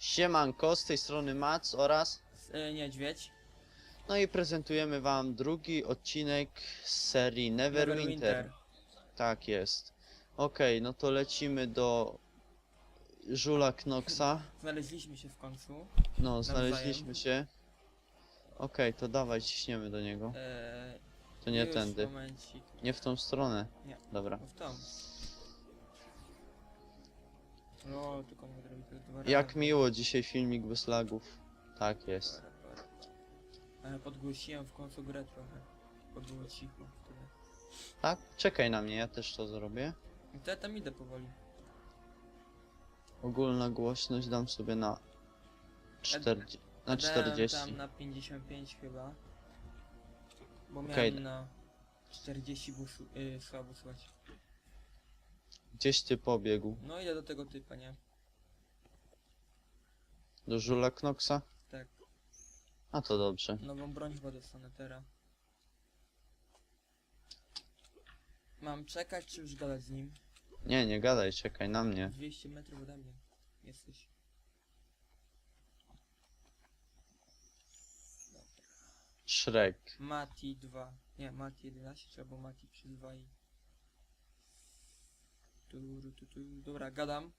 Siemanko, z tej strony Mac oraz... Y, niedźwiedź. No i prezentujemy wam drugi odcinek z serii Neverwinter. Tak jest. Okej, no to lecimy do Żula Knoxa. Znaleźliśmy się w końcu. No, znaleźliśmy się. Okej, to dawaj, ciśniemy do niego. E, To nie tędy. Momencik. Nie w tą stronę. Nie. Dobra. W tą. No, tylko mogę zrobić to dwa razy. Jak miło dzisiaj filmik bez lagów. Tak jest. Ale podgłosiłem w końcu grę trochę. Bo było cicho wtedy. Tak? Czekaj na mnie, ja też to zrobię. I to ja tam idę powoli. Ogólna głośność dam sobie na 40. Na Dałem 40. tam na 55 chyba. Bo miałem Okej. na 40 było su- y, słabo słychać. Gdzieś ty pobiegł? No idę do tego typa, nie? Do Żula Knoxa? Tak. A to dobrze. Nową broń chyba dostanę teraz. Mam czekać czy już gadać z nim? Nie, nie gadaj, czekaj na mnie. 200 metrów ode mnie jesteś. Shrek. Mati 2. Nie, Mati 11 czy albo Mati przy 2 i... Tu, tu, tu. Dobra, gadam.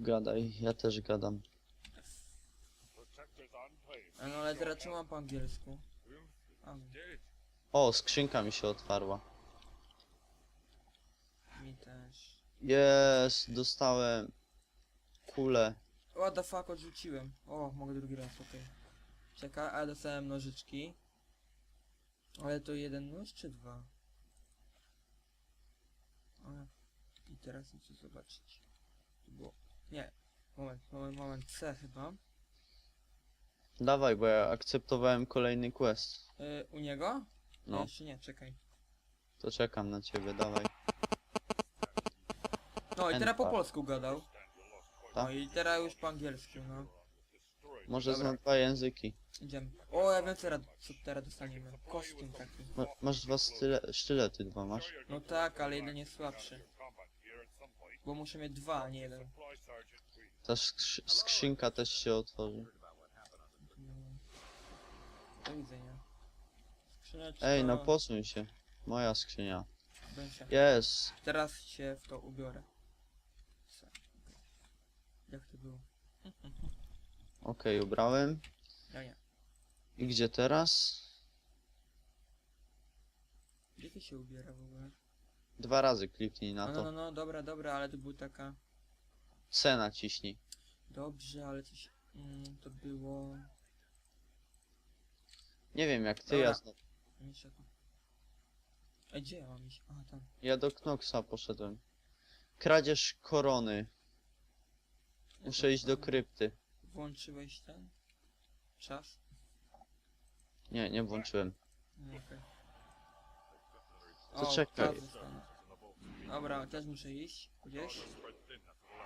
Gadaj, ja też gadam. A No ale teraz mam po angielsku? A, O, skrzynka mi się otwarła. mi też. Jest, dostałem kulę. What the fuck, odrzuciłem. O, mogę drugi raz, okej. Czekaj, a dostałem nożyczki. Ale to jeden nóż czy dwa? O, I teraz chcę zobaczyć. To było... Nie. Moment, moment, moment. C chyba. Dawaj, bo ja akceptowałem kolejny quest. Y, u niego? Nie, No, Jeszcze nie, czekaj. to czekam na ciebie, dawaj. No i teraz po Enter. polsku gadał. No Tak? i teraz już po angielsku, no. Może Dobra. znam dwa języki. Idziemy. O, ja wiem co, teraz- co teraz dostaniemy. Kostium taki. Ma, masz dwa style, sztylety, dwa masz? No tak, ale jeden jest słabszy. Bo muszę mieć dwa, a nie jeden. Ta skrzy skrzynka też się otworzy. Mm. Do widzenia. Skrzyneczka. Ej, no posuń się. Moja skrzynia. Będzie. Jest. Teraz się w to ubiorę. Jak to było? Okej, ubrałem. Ja nie. I gdzie teraz? Gdzie ty się ubiera w ogóle? Dwa razy kliknij No, na no, no, to. no, dobra, dobra, ale to był taka... C naciśnij. Dobrze, ale coś... Mm, to było... Nie wiem jak ty, Dobra. ja, zna-. A gdzie ja mam iść? A, tam. ja do Knoxa poszedłem. Kradzież korony. Muszę iść do krypty. Włączyłeś ten? Czas? Nie, nie włączyłem. No, okej. To O, czekaj. czas. Dobra, też muszę iść gdzieś.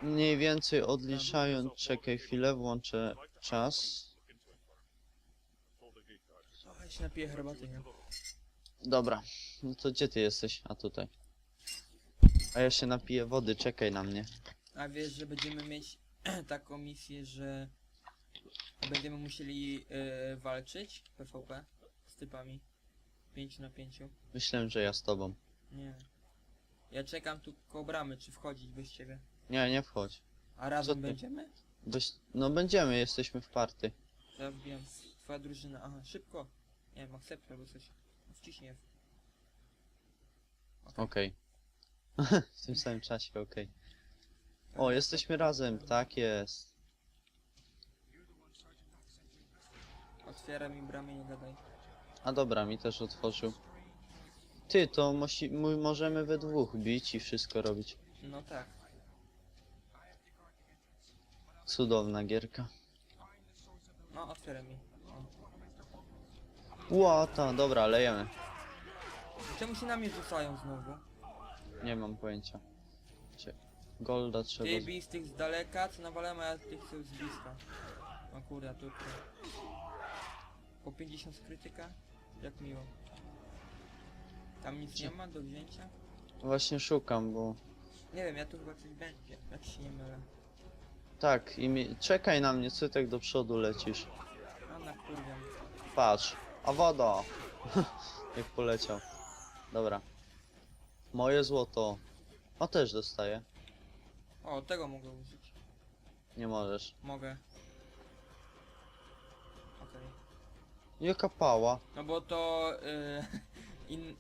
Mniej więcej odliczając, czekaj chwilę, włączę czas. Ja się napiję herbaty, nie? Dobra, no to gdzie ty jesteś? A tutaj. A ja się napiję wody, czekaj na mnie. A wiesz, że będziemy mieć taką misję, że będziemy musieli e, walczyć PvP z typami 5 na 5. Myślałem, że ja z tobą. Nie. Ja czekam tu koło bramy, czy wchodzić bez ciebie. Nie, nie wchodź. A razem ty? będziemy? No będziemy, jesteśmy w party. Ja wbijam. Twoja drużyna. Aha, szybko. Nie wiem, akcept albo coś. Wciśnij F. Okej. w tym samym czasie, okej. O, jesteśmy razem, tak jest. Otwieraj mi bramę i nie gadaj. A dobra, mi też otworzył. Ty, to musi... my możemy we dwóch bić i wszystko robić. No tak. Cudowna gierka. No, otwieraj mi. O. Łata, dobra, lejemy. Czemu się na mnie rzucają znowu? Nie mam pojęcia. Cie- Golda trzeba... Ty z- bij z tych z daleka, co nawalamy, a tych co z bliska. O kurde, tu, tu. Po 50 z krytyka? Jak miło. Tam nic nie ma do wzięcia? Właśnie szukam, bo... Nie wiem, ja tu chyba coś będzie, jak się nie mylę. Tak, i mi... czekaj na mnie, tak do przodu lecisz? A na kurwiam. Patrz, a woda! Jak poleciał. Dobra. Moje złoto. O, też dostaję. O, tego mogę użyć. Nie możesz. Mogę. Okej. Jaka pała? No bo to y, in,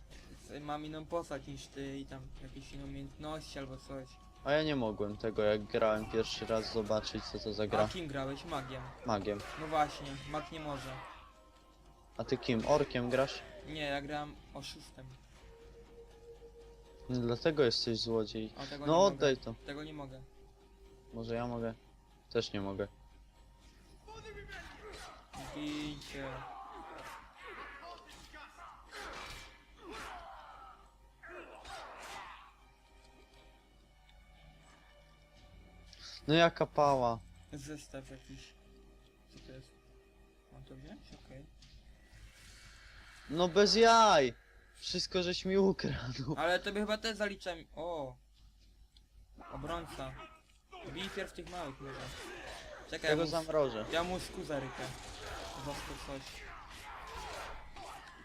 mam inną postać niż ty i tam jakieś inne umiejętności albo coś. A ja nie mogłem tego, jak grałem pierwszy raz, zobaczyć co to za A gra. kim grałeś? Magiem. Magiem. No właśnie, mag nie może. A ty kim? Orkiem grasz? Nie, ja gram oszustem. No, dlatego jesteś złodziej. Tego No oddaj mogę. to. Tego nie mogę. Może ja mogę? Też nie mogę. Bijcie. No jaka pała? Zestaw jakiś. Co to jest? Mam to wziąć? Okej. No bez jaj! Wszystko żeś mi ukradł. Ale tobie chyba też zaliczam. O! Obrońca. Bij pierw tych małych może. Czekaj, Ja ja go mu, zamrożę. ja mu szku zarykę. Został coś.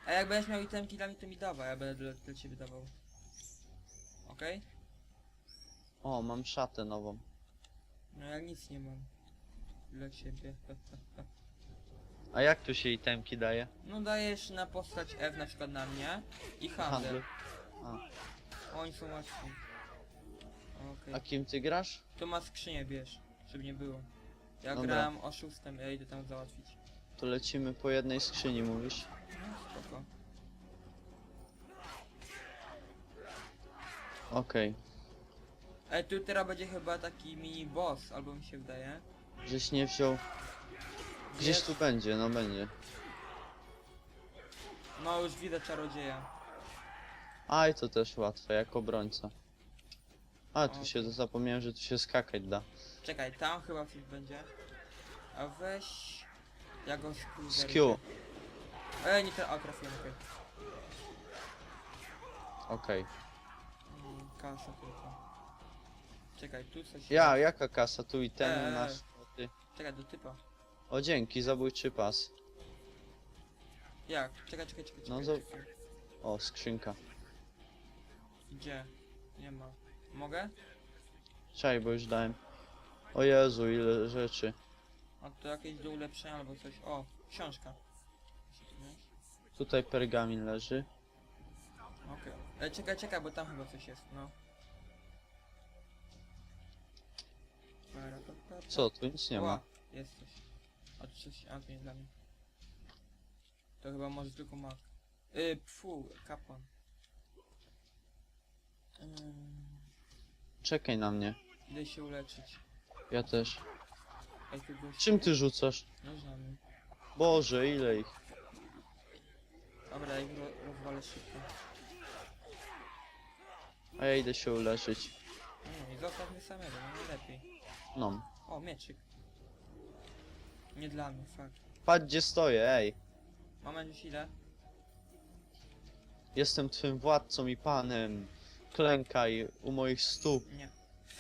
A jak będziesz miał itemki dla mnie, to mi dawaj, ja będę dla, dla ciebie dawał. Okej? O, mam szatę nową. No ja nic nie mam. Dla ciebie. A jak tu się itemki daje? No dajesz na postać F na przykład na mnie i handel. Handel. Oni są łatwi. Okej. A kim ty grasz? Tu ma skrzynię, bierz, żeby nie było. Ja Dobra. grałem oszustem, ja idę tam załatwić. To lecimy po jednej skrzyni, mówisz? No, spoko. Okej. Ej, tu teraz będzie chyba taki mini boss, albo mi się wydaje. Żeś nie wziął. Gdzieś Jest. tu będzie, no będzie. No już widzę czarodzieja. Aj, to też łatwe, jak obrońca. A, tu Okej. się zapomniałem, że tu się skakać da. Czekaj, tam chyba coś będzie. A weź... Ja go. Z Q. Ej, nie ten... A, trafiłem, okej. Okej. Mm, Kasa tylko. Czekaj, tu coś... Ja, jaka kasa? Tu itemy Eee. masz. O, ty. Czekaj, do typa. o dzięki, zabójczy pas. Jak? Czekaj, czekaj, czekaj, No, czekaj. za- czekaj. O, skrzynka. Gdzie? Nie ma. Mogę? Czaj, bo już dałem. O Jezu, ile rzeczy. A to jakieś do ulepszenia albo coś. O, książka. Tutaj pergamin leży. Okej. Okay. Czekaj, czekaj, bo tam chyba coś jest, no. Co, tu nic nie Ła, ma. Jest coś. A tu coś, a to nie dla mnie. To chyba może tylko mak. Yy, pfu, kapłan. Ym, Czekaj na mnie. idę się uleczyć. Ja też. Ej, gość... Czym ty rzucasz? Nożami. Boże, ile ich. Dobra, ja ich ro rozwalę szybko. A ja idę się uleczyć. No i zostaw mnie samego, no najlepiej. No. O, mieczyk. Nie dla mnie, fuck. Patrz gdzie stoję, ej. Moment, już ile? Jestem twym władcą i panem. Klękaj u moich stóp. Nie.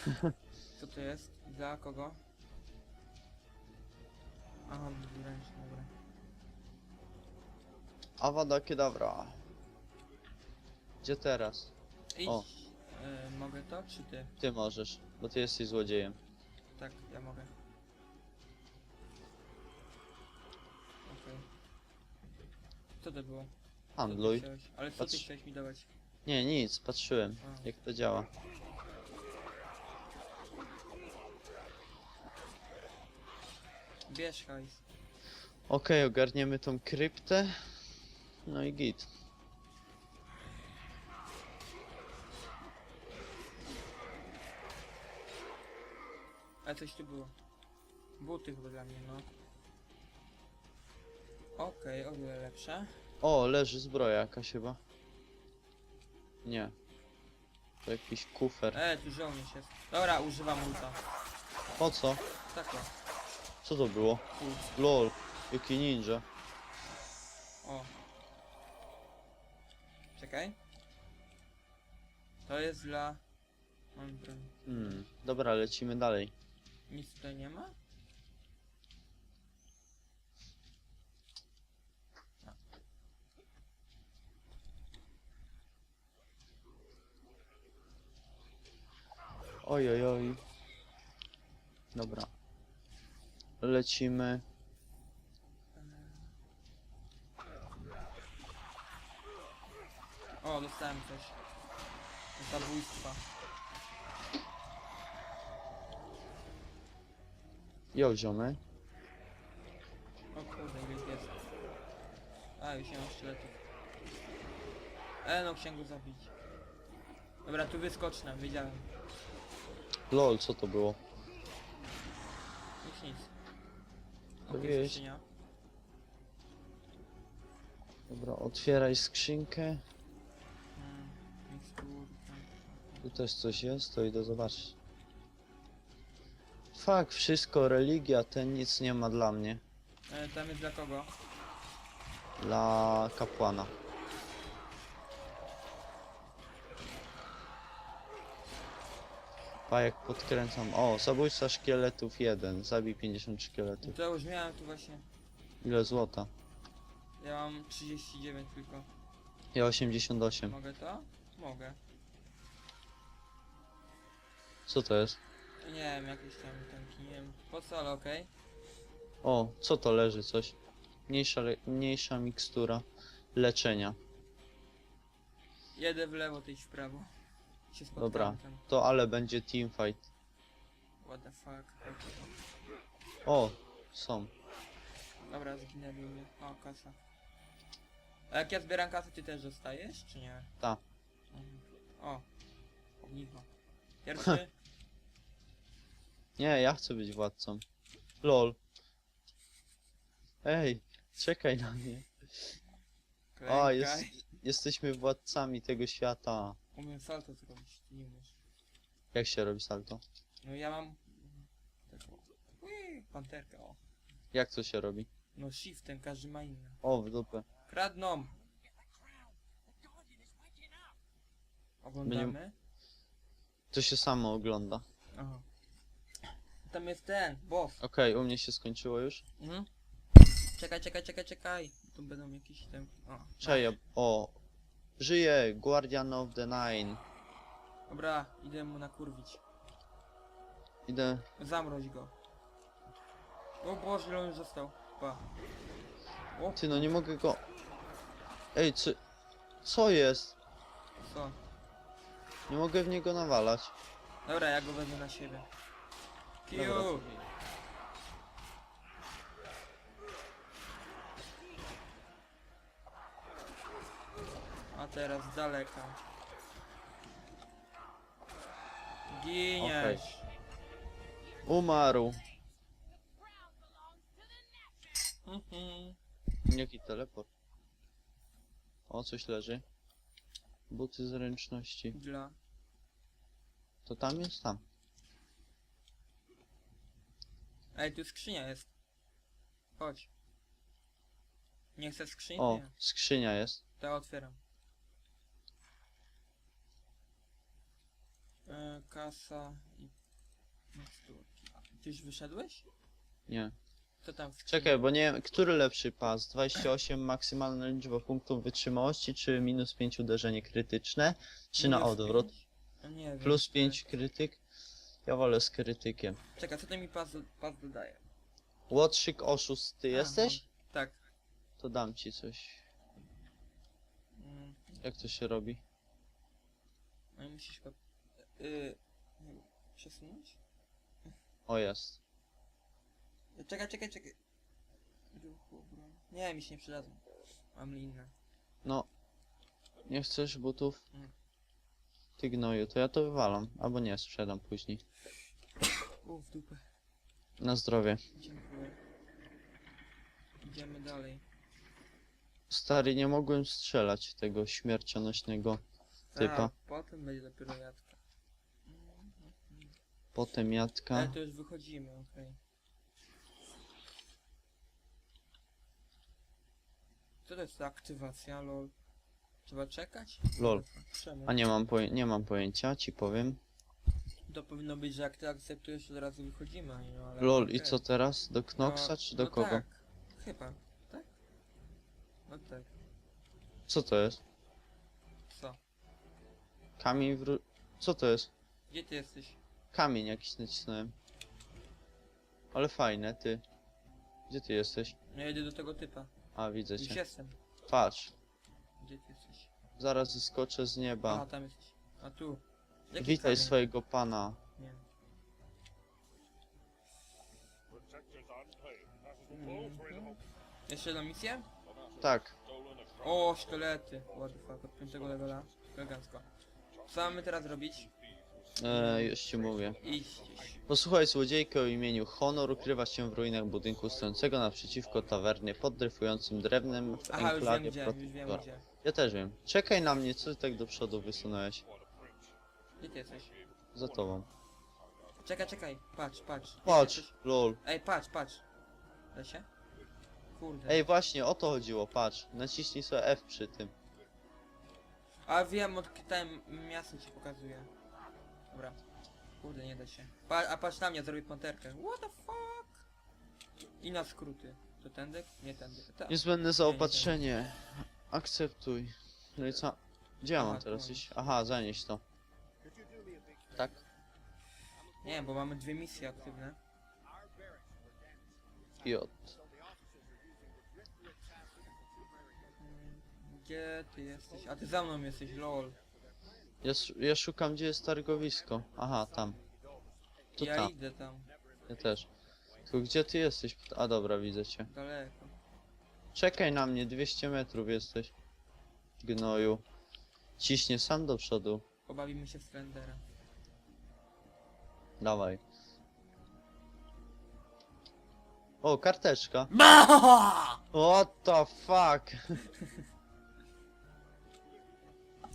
Co to jest? Dla kogo? Aha, dwuręczny, dobra. Awada Kedavra. Gdzie teraz? Idź. O. Y, mogę to, czy ty? Ty możesz, bo ty jesteś złodziejem. Tak, ja mogę. Okej. Co to było? Co ty Handluj. chciałeś? Ale co ty Patrz. chciałeś mi dawać? Nie, nic, patrzyłem A. jak to działa. Bierz hajs. Okej, ogarniemy tą kryptę. No i git. A coś tu było. Buty chyba dla mnie, no. Okej, o wiele lepsze. O, leży zbroja jakaś chyba. Nie. To jakiś kufer. E, tu żołnierz jest. Dobra, używam ulta. Po co? Tak o. Co to było? Tu. LOL, jaki ninja. O. Czekaj. To jest dla... Mam broń. Hmm, dobra, lecimy dalej. Nic tutaj nie ma? Oj, oj, oj. Dobra. Lecimy. O, dostałem coś. Zabójstwa. Jo, ziomy. O kurde, ile jest. A, już nie mam sztyletów. E, no chciałem go zabić. Dobra, tu wyskocz nam, wiedziałem. Lol, co to było? Nic, nic. To Okej, wieś. skrzynia. Dobra, otwieraj skrzynkę. Mm. Tu też coś jest, to idę zobaczyć. Fak, wszystko, religia, ten nic nie ma dla mnie. E, tam jest dla kogo? Dla kapłana. Pajek podkręcam. O, zabójca szkieletów 1. Zabij 50 No szkieletów. to już miałem tu właśnie. Ile złota? Ja mam 39 tylko. Ja 88. Mogę to? Mogę. Co to jest? Nie wiem, jakieś tam tanki, nie wiem. Po co, ale okej. O, co to leży coś? Mniejsza, le- mniejsza mikstura leczenia. Jedę w lewo, ty idź w prawo. Się Dobra. tam. To ale będzie teamfight. What the fuck. O, są. Dobra, zginęli mnie. O, kasa. A jak ja zbieram kasę, ty też dostajesz, czy nie? Ta. Mhm. O. Ogniwo. Pierwszy. Nie, ja chcę być władcą. Lol. Ej, czekaj na mnie. A, jest, jesteśmy władcami tego świata. Umiem salto zrobić, ty nie umiesz. Jak się robi salto? No ja mam... Taką... Ui, Panterkę, o. Jak to się robi? No shiftem, każdy ma inny. O, w dupę. Kradną! Oglądamy? To się samo ogląda. Aha. Tam jest ten, boss. Okej, u mnie się skończyło już. Mhm. Czekaj, czekaj, czekaj, czekaj. Tu będą jakieś tam... O, o. Żyje, Guardian of the Nine. Dobra, idę mu nakurwić. Idę. Zamroź go. O Boże, ile on już został. Pa. O, Ty, no nie mogę go... Ej, co... Co jest? co? Nie mogę w niego nawalać. Dobra, ja go wezmę na siebie. A teraz z daleka. Giniesz. Umarł. Mhm. Jaki teleport? O, coś leży. Buty zręczności. Dla. To tam jest? Tam. Ej, tu skrzynia jest. Chodź. Nie chcesz skrzyni? O, Nie. skrzynia jest. To ja otwieram. E, kasa i... miksturki. Ty już wyszedłeś? Nie. Co tam w skrzyni? Czekaj, bo nie wiem, który lepszy pas? 28 maksymalna liczba punktów wytrzymałości, czy minus 5 uderzenie krytyczne, czy na Minus odwrót? pięć? No nie wiem. Plus 5 krytyk? Ja wolę z krytykiem. Czekaj, co to mi pas, pas dodaje? Łotrzyk oszust, ty A, jesteś? Tak. To dam ci coś. Mm, Jak to się robi? no i musisz go... Yy, nie wiem, przesunąć? O, jest. Czekaj, czekaj, czekaj. Ruchu. Nie, mi się nie przydadzą. Mam inne. No. Nie chcesz butów? Mm. Ty gnoju, to ja to wywalam. Albo nie, sprzedam później. U, w dupę. Na zdrowie. Dziękuję. Idziemy dalej. Stary, nie mogłem strzelać tego śmiercionośnego typa. A, potem będzie dopiero jadka. Potem Ale to już wychodzimy, okej. Co to jest ta aktywacja, lol? Trzeba czekać? Lol. Czemu? A nie mam, poje nie mam pojęcia, ci powiem. To powinno być, że jak ty akceptujesz, to od razu wychodzimy, no ale... Lol, okej. i co teraz? Do Knoxa No, czy do no kogo? Tak, chyba, tak? No tak, Co to jest? co? Kamień wró... Co to jest? Gdzie ty jesteś? Kamień jakiś nacisnąłem. Ale fajne, ty. Gdzie ty jesteś? Ja jedę do tego typa. A, widzę Już cię. jestem. Patrz, Gdzie ty jesteś? Zaraz zeskoczę z nieba. tam jesteś. A tu. Jaki Witaj kamień? swojego pana. Nie. Mhm. Jeszcze jedną misję? Tak, O, szkielety. What the fuck, od piątego levela. Elegancko. Co mamy teraz robić? E, już ci mówię. Gdzieś. Posłuchaj złodziejkę o imieniu Honor ukrywa się w ruinach budynku stojącego naprzeciwko tawerny pod dryfującym drewnem w Aha, już wiem enklawie gdzie, już wiem gdzie. Ja też wiem. Czekaj na mnie, co ty tak do przodu wysunąłeś? Gdzie ty jesteś? Za tobą. Czekaj, czekaj. Patrz, patrz. Gdzie Patrz, jesteś? lol. Ej, patrz, patrz. Da się? Kurde. Ej, właśnie, o to chodziło, patrz. Naciśnij sobie F przy tym. A wiem, odkrytałem miasto ci pokazuje. Dobra. Kurde, nie da się. Pa a patrz na mnie, zrobię panterkę. What the fuck? I na skróty. To tędy? Nie tędy. Ta. Niezbędne zaopatrzenie. Akceptuj. No i co? Gdzie ja Aha, mam teraz tu. iść? Aha, zanieś to. Tak? Nie, bo mamy dwie misje aktywne. J. Gdzie ty jesteś? A ty za mną jesteś, lol. Ja, sz- ja szukam, gdzie jest targowisko. Aha, tam. To ja tam, idę tam, ja też. Tylko gdzie ty jesteś? A dobra, widzę cię. daleko. Czekaj na mnie, 200 metrów jesteś. Gnoju. Ciśnie sam do przodu. Pobawimy się w Slendera. Dawaj. O, karteczka. What the fuck?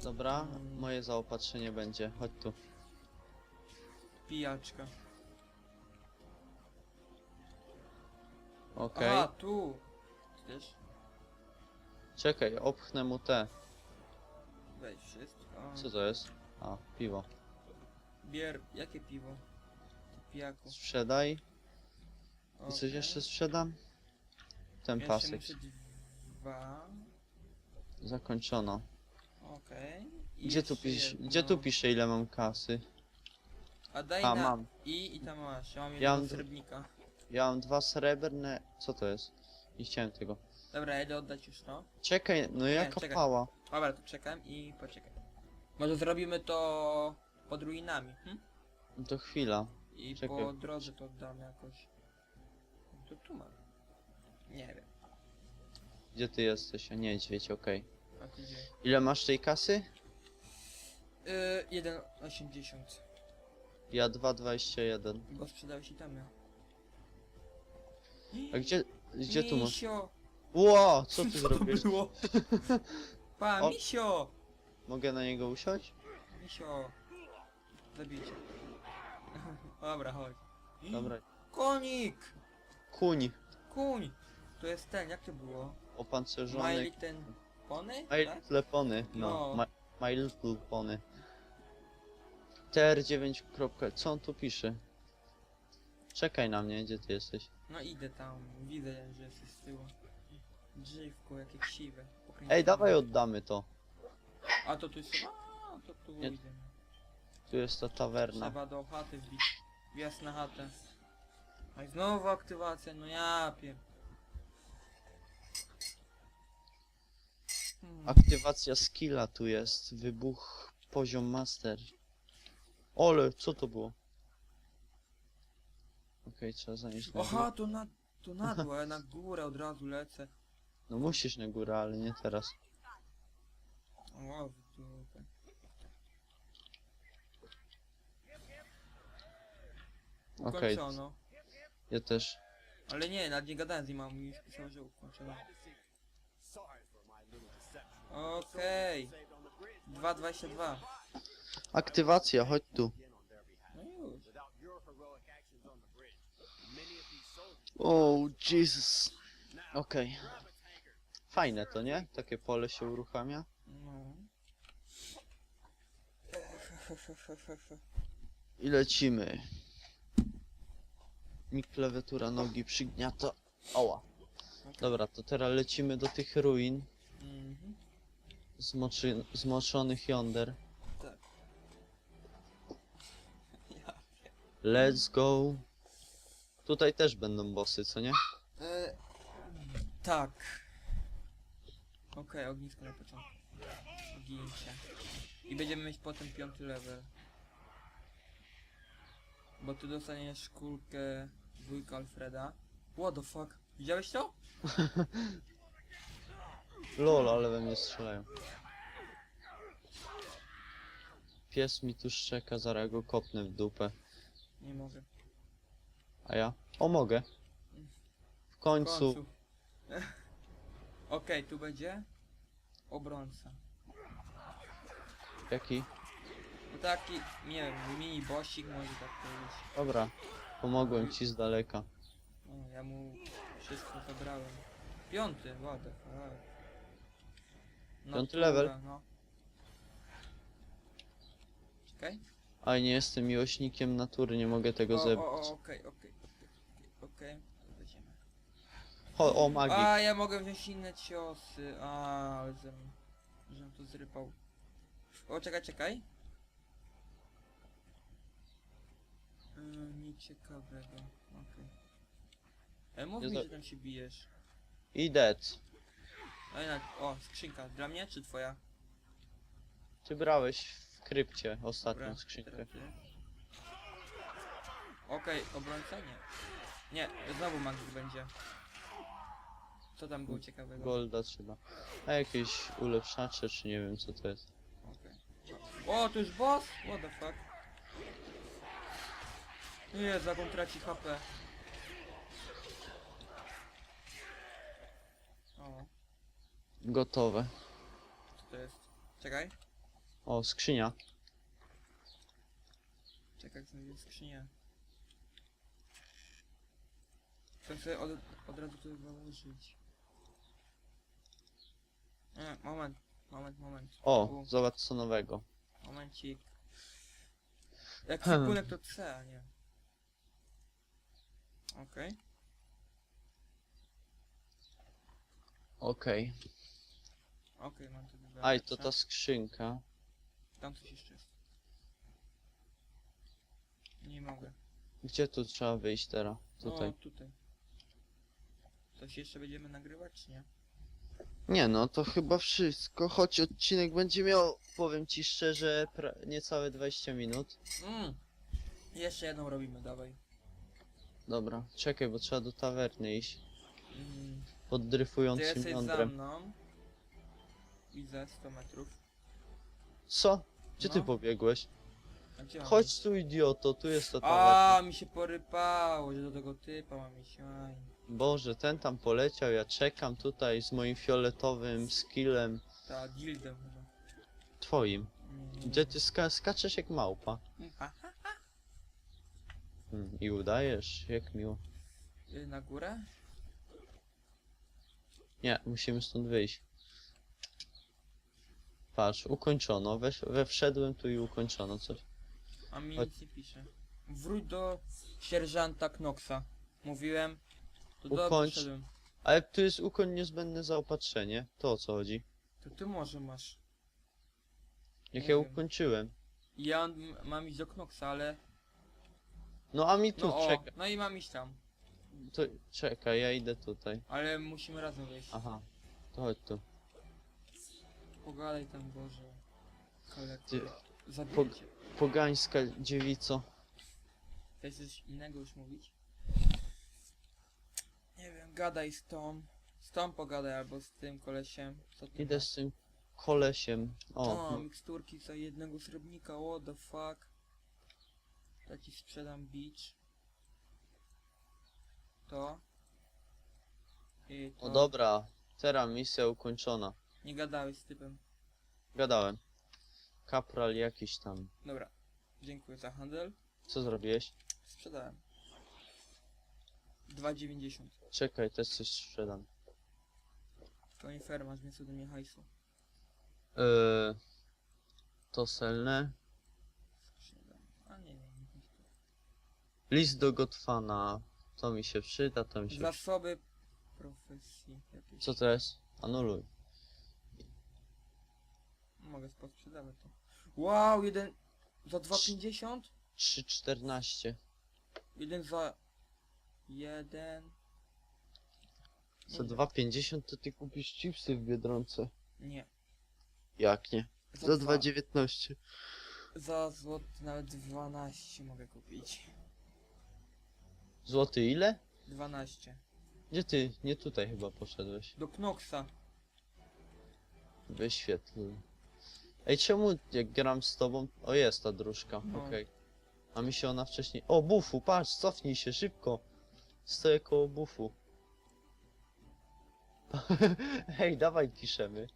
Dobra, moje zaopatrzenie będzie. Chodź tu. Pijaczka. Okej. Aha, tu. Ty też? Czekaj, opchnę mu te. Weź wszystko. Co to jest? A, piwo. Bier, jakie piwo? Pijaku. Sprzedaj. I coś Okej. jeszcze sprzedam? Ten Jeszcze pasek. muszę dwa. Zakończono. Okej. I Gdzie tu jeszcze pisze, jedno. gdzie tu pisze ile mam kasy? A daj A, na mam. i i tam masz. Ja mam jednego mam- srebrnika. Ja mam dwa srebrne... Co to jest? Nie chciałem tego. Dobra, ja idę oddać już to. Czekaj, no jaka czekaj. pała? Dobra, to czekam i poczekaj. Może zrobimy to pod ruinami, hm? No to chwila. I Czekaj. po drodze to oddamy jakoś. To tu mam. Nie wiem. Gdzie ty jesteś? A niedźwiedź, okej. Ile masz tej kasy? Yy, 1,80. Ja 2,21. Bo sprzedałeś i tam ja. A gdzie, gdzie tu masz? Misio! Ło, co ty to zrobisz? było? Pa, O. misio! Mogę na niego usiąść? Misio! Zabijcie. Dobra, chodź. Dobra. Konik! Kuń, Kuń! To jest ten, jak to było? Opancerzony. Little Pony? My Tak? Little Pony, no. No. My, my Little Pony. TR9. kropka- Co on tu pisze? Czekaj na mnie, gdzie ty jesteś? No idę tam, widzę, że jesteś z tyłu. Drzewko, jakie ksiwe. Ej, pokręcone. dawaj oddamy to. A to tu jest... A, to tu Nie. idę. Tu jest ta tawerna. Trzeba do chaty wbić. Wjazd na chatę. A i znowu aktywacja, no ja pier... Aktywacja skilla tu jest. Wybuch poziom master. Ole, co to było? Okej, trzeba zanieść na górę. Aha, to na, to na dół, a ja na górę od razu lecę. No musisz na górę, ale nie teraz. O, w dupę. Okej, Ukończono. ja też. Ale nie, nawet nie gadałem z nim, a mi już pisał, że ukończono. Okej. 2.22. Aktywacja, chodź tu. No już. O, Jesus. Okej. Fajne to, nie? Takie pole się uruchamia. No. I lecimy. Mi klawiatura nogi przygniata. Oła. Dobra, to teraz lecimy do tych ruin Mhm. Zmoczy, zmoczonych yonder. Tak. Ja. Let's go. Tutaj też będą bossy, co nie? E, tak. Okej, ognisko na początku. Gincie. I będziemy mieć potem piąty level. Bo ty dostaniesz kulkę dwójka Alfreda. What the fuck? Widziałeś to? Lol, ale we mnie strzelają. Pies mi tu szczeka, zaraz go kopnę w dupę. Nie mogę. A ja? O, mogę. W W końcu. Okej, tu będzie obrońca. Jaki? No taki, nie wiem, mini bossik może tak powiedzieć. Dobra. Pomogłem ci z daleka. No, ja mu wszystko zabrałem. Piąty, the fuck. No, Piąty dobra, level? No. Czekaj. Aj, nie jestem miłośnikiem natury, nie mogę tego O, zebrać. o, okej, okej, okej, okej. O, o, magik. A, ja mogę wziąć inne ciosy. A, ale żem, żem to zrypał. O, czekaj, czekaj. Yy, nic ciekawego, okej. E, mów Nie mi, za- że tam się bijesz. I dead. Jednak, o, skrzynka. Dla mnie czy twoja? Ty brałeś w krypcie ostatnią Dobra, skrzynkę. teraz ty. Okej, obrońca? Nie. Nie, znowu magik będzie. Co tam było ciekawego? Golda trzeba. A jakieś ulepszacze, czy nie wiem co to jest. Okej. O, to już boss? What the fuck? Nie, jak on traci HP. O, Gotowe. co to jest? Czekaj. O, skrzynia. Czekaj, znajdę skrzynię. Chcę sobie od, od razu to założyć. Nie, moment, moment, moment. O, U, zobacz co nowego. momencik. Jak Hmm. przykunek to C, a nie. Okej. Okej. Okej, mam to wybrane. Aj, to ta skrzynka. Tam coś jeszcze jest. Nie mogę. Gdzie tu trzeba wyjść teraz? Tutaj. O, tutaj. Coś jeszcze będziemy nagrywać, czy nie? Nie no, to chyba wszystko, choć odcinek będzie miał, powiem ci szczerze, pra- niecałe 20 minut. Mm. Jeszcze jedną robimy, dawaj. Dobra, czekaj, bo trzeba do tawerny iść. Mm. Pod Ty dryfującym jesteś za jądrem. mną. Widzę 100 metrów. Co? Gdzie ty No. pobiegłeś? A gdzie mam Chodź tu idioto, tu jest ta. A, mi się porypało, że do tego typa mam iść. Aj. Boże, ten tam poleciał, ja czekam tutaj z moim fioletowym skillem. Ta dildem chyba. Twoim. Mm. Gdzie ty ska skaczesz jak małpa? Aha. Hmm, I udajesz, jak miło. Y, Na górę? Nie, musimy stąd wyjść. Patrz, ukończono. We, we wszedłem tu i ukończono coś. A mi Chodź. nic nie pisze. Wróć do sierżanta Knoxa. Mówiłem. To dobrze Ukończ. szedłem. Ale tu jest ukoń niezbędne zaopatrzenie. To o co chodzi? To ty może masz. Jak Nie ja wiem. ukończyłem. Ja m- mam iść do Knoxa, ale... No a mi tu, No o, czekaj. no i mam iść tam. To, czekaj, ja idę tutaj. Ale musimy razem wejść. Aha. To chodź tu. Pogadaj tam, Boże. Zabijcie. pogańska dziewico. Chcesz coś innego już mówić? Nie wiem, gadaj z tą. Z tą pogadaj albo z tym kolesiem. Co ty Idę z tym kolesiem. O, O, miksturki za jednego srebrnika, what the fuck. Ja ci sprzedam beach. To. I to. o dobra. Teraz misja ukończona. Nie gadałeś z typem. Gadałem. Kapral jakiś tam. Dobra. Dziękuję za handel. Co zrobiłeś? Sprzedałem. 2,90. Czekaj, też coś sprzedam. To masz więcej ode mnie hajsu. Yy, to selne. Sprzedam. A nie, nie, nie. List do Gotfana. To mi się przyda, to mi się. Zasoby profesji jakieś. Co to jest? Anuluj. Mogę posprzedawać to. Wow, jeden za 2,50? 3,14. Jeden za... Jeden... Za 2,50 to ty kupisz chipsy w Biedronce. Nie. Jak nie? Za, Za dwa- 2,19. Za złot nawet 12 mogę kupić. Złoty ile? 12. Gdzie ty? Nie tutaj chyba poszedłeś. Do Knoxa. Wyświetl. Ej, czemu jak gram z tobą... O, jest ta dróżka, No. okej. A mi się ona wcześniej... O, bufu, patrz, cofnij się, szybko. Stoję koło bufu. Hej, dawaj kiszemy.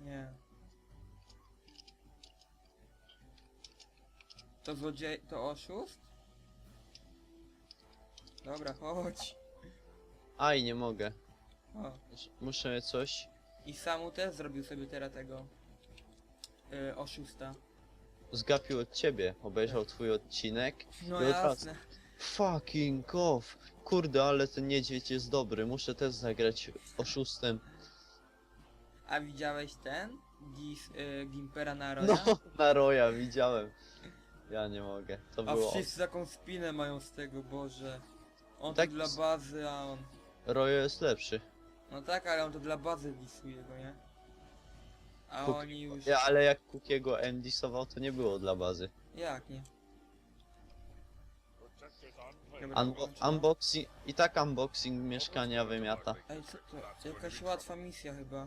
Nie. To złodziej... to oszust? Dobra, chodź. Aj, nie mogę. O. Mus- Muszę coś... I Samu też zrobił sobie teraz tego... Yy, oszusta. Zgapił od ciebie, obejrzał twój odcinek. No I od razu. jasne. Fucking off. Kurde, ale ten niedźwiedź jest dobry, muszę też zagrać oszustem. A widziałeś ten? Gis, y, Gimpera na No, Roya? na Roya widziałem. Ja nie mogę, to A było... wszyscy taką spinę mają z tego, Boże. On Tak to dla bazy, a on... Royo jest lepszy. No tak, ale on to dla bazy disuje go, nie? A oni już... Ja, ale jak Kukiego MD-sował, to nie było dla bazy. Jak nie? Dobra, Unbo wyłączone. unboxing... I tak unboxing mieszkania wymiata. Ej, co to? Jakaś łatwa misja chyba.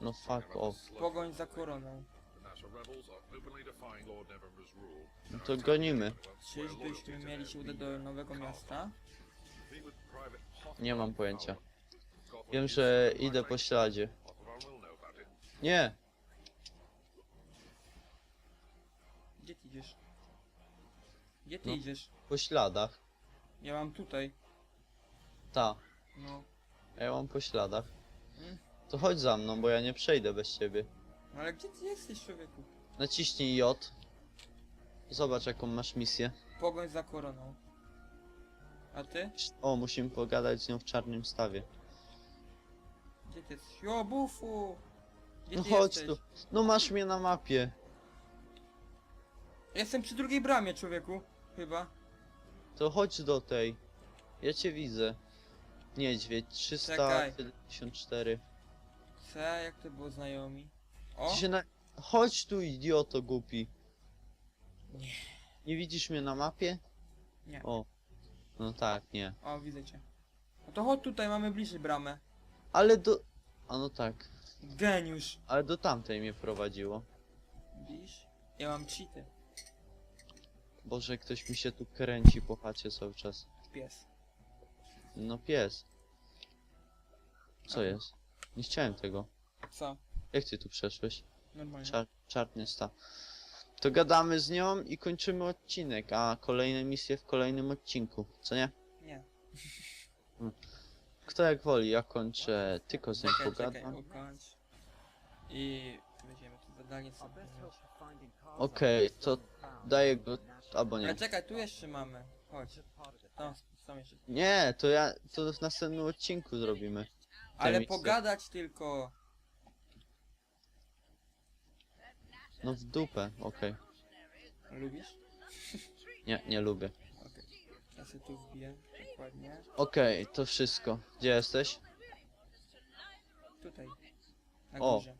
No fuck off. Pogoń za koroną. No to gonimy. Czyżbyśmy mieli się udać do nowego miasta? Nie mam pojęcia. Wiem, że idę po śladzie. Nie! Gdzie ty idziesz? Gdzie ty No. idziesz? Po śladach. Ja mam tutaj. Ta. No. Ja mam po śladach. Mm. To chodź za mną, bo ja nie przejdę bez ciebie. No ale gdzie ty jesteś, człowieku? Naciśnij J. Zobacz jaką masz misję. Pogoń za koroną. A ty? O, musimy pogadać z nią w czarnym stawie. Gdzie ty jesteś? O, bufu! Gdzie No ty chodź jesteś? tu. No masz mnie na mapie. Jestem przy drugiej bramie, człowieku. Chyba. To chodź do tej. Ja cię widzę. Niedźwiedź Czekaj. 374. C, jak to było znajomi? O! Ty się na... Chodź tu idioto głupi. Nie. Nie widzisz mnie na mapie? Nie. O. No tak, nie. O, widzę cię. No to chodź tutaj, mamy bliżej bramę. Ale do... A no tak. Geniusz. Ale do tamtej mnie prowadziło. Widzisz? Ja mam cheaty. Boże, ktoś mi się tu kręci po chacie cały czas. Pies. No pies. Co Aha. jest? Nie chciałem tego. Co? Jak ty tu przeszłeś? Normalnie. Czar czarny sta. To gadamy z nią i kończymy odcinek, a kolejne misje w kolejnym odcinku, co nie? Nie. Kto jak woli, ja kończę, tylko z nią Czekaj, czekaj, pogadam. ukończ. I weźmiemy to zadanie sobie. Okej, to daję go, albo Ale nie. czekaj, tu jeszcze mamy. Chodź. Tam, tam jeszcze. Nie, to ja, to w następnym odcinku zrobimy. Ale misje. pogadać tylko. No w dupę, okej. Lubisz? Nie, nie lubię. Okej. Ja sobie tu wbiję. Dokładnie. Okej, to wszystko. Gdzie jesteś? Tutaj. Na O. górze.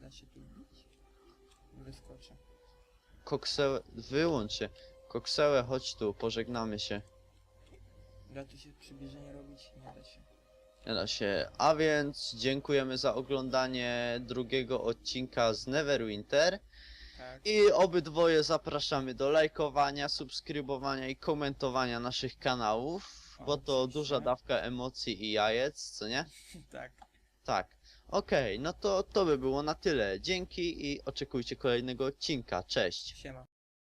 Da się tu wbić? Wyskoczę. Koksełę, wyłącz się. Koksełę, chodź tu, pożegnamy się. Da tu się przybliżenie robić? Nie da się. Da się. A więc dziękujemy za oglądanie drugiego odcinka z Neverwinter. Tak. I obydwoje zapraszamy do lajkowania, subskrybowania i komentowania naszych kanałów, O, bo to oczywiście. duża dawka emocji i jajec, co nie? tak. Tak. Okej, no to to by było na tyle. Dzięki i oczekujcie kolejnego odcinka. Cześć. Siema.